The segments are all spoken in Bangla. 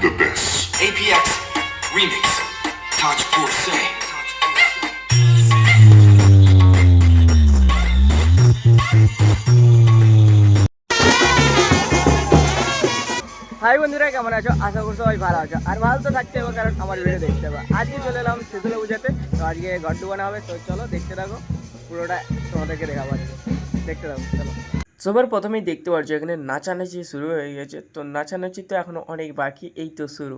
the best. APX Remix. Taj Say. Hi বন্ধুরা কেমন আছো? আশা করছ সবাই ভালো আছো। আর ভালো তো থাকতে হবে কারণ আমার ভিডিও দেখতে হবে। আজকে চলে এলাম শীতলে বুঝাতে তো আজকে ঘর ডুবানো হবে তো চলো দেখতে থাকো। পুরোটা তোমাদেরকে দেখাবো দেখতে থাকো চলো। সবার প্রথমেই দেখতে পাচ্ছ এখানে নাচানাচি শুরু হয়ে গেছে। তো নাচানাচি তো এখনও অনেক বাকি, এই তো শুরু।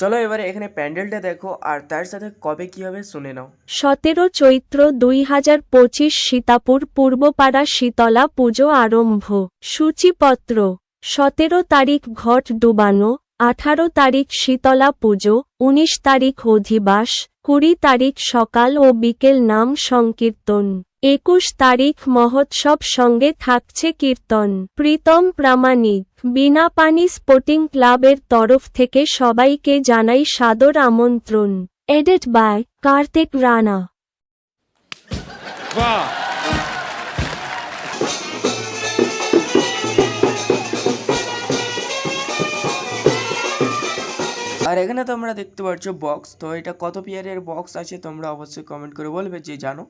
চলো এবারে এখানে প্যান্ডেলটা দেখো, আর তার সাথে কবে কি হবে শুনে নাও। সতেরো চৈত্র দুই হাজার পঁচিশ সীতাপুর পূর্বপাড়া শীতলা পুজো আরম্ভ। সূচিপত্র সতেরো তারিখ ঘট ডুবানো, আঠারো তারিখ শীতলা পুজো, উনিশ তারিখ অধিবাস, কুড়ি তারিখ সকাল ও বিকেল নাম সংকীর্তন, একুশ তারিখ মহোৎসব সঙ্গে থাকছে কীর্তন। প্রীতম প্রামাণিক বিনাপানি স্পোর্টিং ক্লাবের তরফ থেকে সবাইকে জানাই সাদর আমন্ত্রণ। Edit by Kartik Rana. আর এখানে তোমরা দেখতে পাচ্ছ বক্স তো এটা কত পিয়ারের বক্স আছে তোমরা অবশ্যই কমেন্ট করে বলবে যে জানো।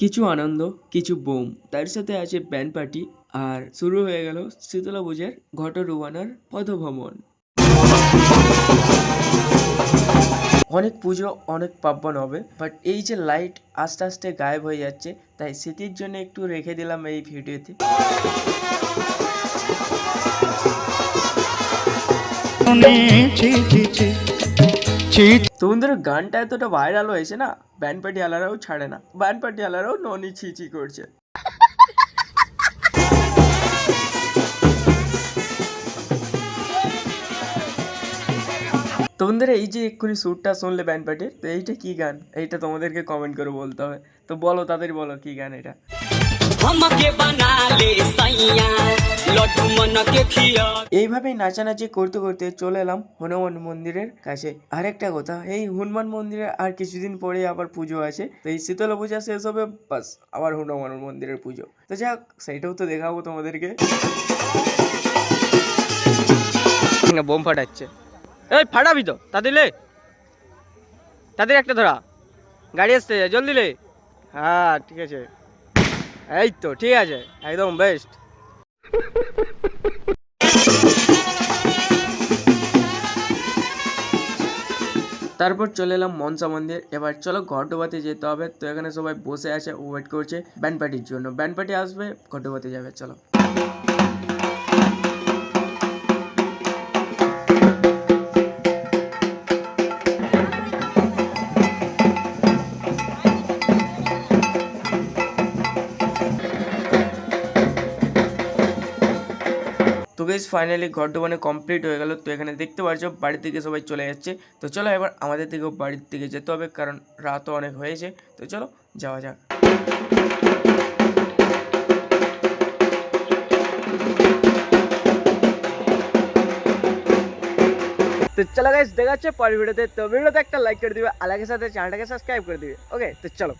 কিছু আনন্দ, কিছু বোম। তার সাথে আছে ব্যান্ড পার্টি আর শুরু হয়ে গেল শীতলা পুজোর ঘট ডুবানোর পদভ্রমণ অনেক পুজো, অনেক পার্বণ হবে বাট এই যে লাইট আস্তে আস্তে গায়েব হয়ে যাচ্ছে, তাই স্মৃতির জন্য একটু রেখে দিলাম এই ভিডিওতে। তো বন্ধুরা গানটা এতটা ভাইরাল হয়েছে না ব্যান্ড পার্টি আলারাও ছাড়ে না ব্যান্ড পার্টি আলারাও ননি ছি ছি করছে। তো বন্ধুরা এই যে এক্ষুনি সুরটা শুনলে ব্যান্ড পার্টির তো এইটা কি গান? এইটা তোমাদেরকে কমেন্ট করে বলতে হবে। তো বলো, তাদের বলো কি গান এটা? এইভাবে নাচানাচি করতে করতে চলে এলাম হনুমান মন্দিরের কাছে। আরেকটা কথা এই হনুমান মন্দিরে আর কিছুদিন পরে আবার পুজো আছে। তো এই শীতল পূজা শেষ হবে বাস আবার হনুমান মন্দিরের পুজো। তো যাক সেটাও তো দেখাবো তোমাদেরকে। বোম ফাটাচ্ছে। এই ফাটাবি তো তাদের লে। তাদের একটা ধরা। গাড়ি আসতে জলদি লে। হ্যাঁ ঠিক আছে। এই তো, ঠিক আছে, একদম বেস্ট তারপর চলে এলাম মনসা মন্দির। এবার চলো ঘটবাতে যেতে হবে। তো এখানে সবাই বসে আছে ওয়েট করছে। ব্যান্ড পার্টির জন্য। ব্যান্ড পার্টি আসবে ঘটবাতে যাবে, চলো। গেস ফাইনালি ঘর ডোবানো কমপ্লিট হয়ে গেল। তো এখানে দেখতে পাচ্ছ, বাড়ির দিকে সবাই চলে যাচ্ছে। তো চলো এবার আমাদের দিকেও বাড়ির দিকে যেতে হবে, কারণ রাতও অনেক হয়েছে। তো চলো, যাওয়া যাক। তো চলো গাইস দেখা যাচ্ছে পরের ভিডিওতে তো। ভিডিওতে একটা লাইক করে দিবে আগের সাথে চ্যানেলটাকে সাবস্ক্রাইব করে দিবে। ওকে তো চলো।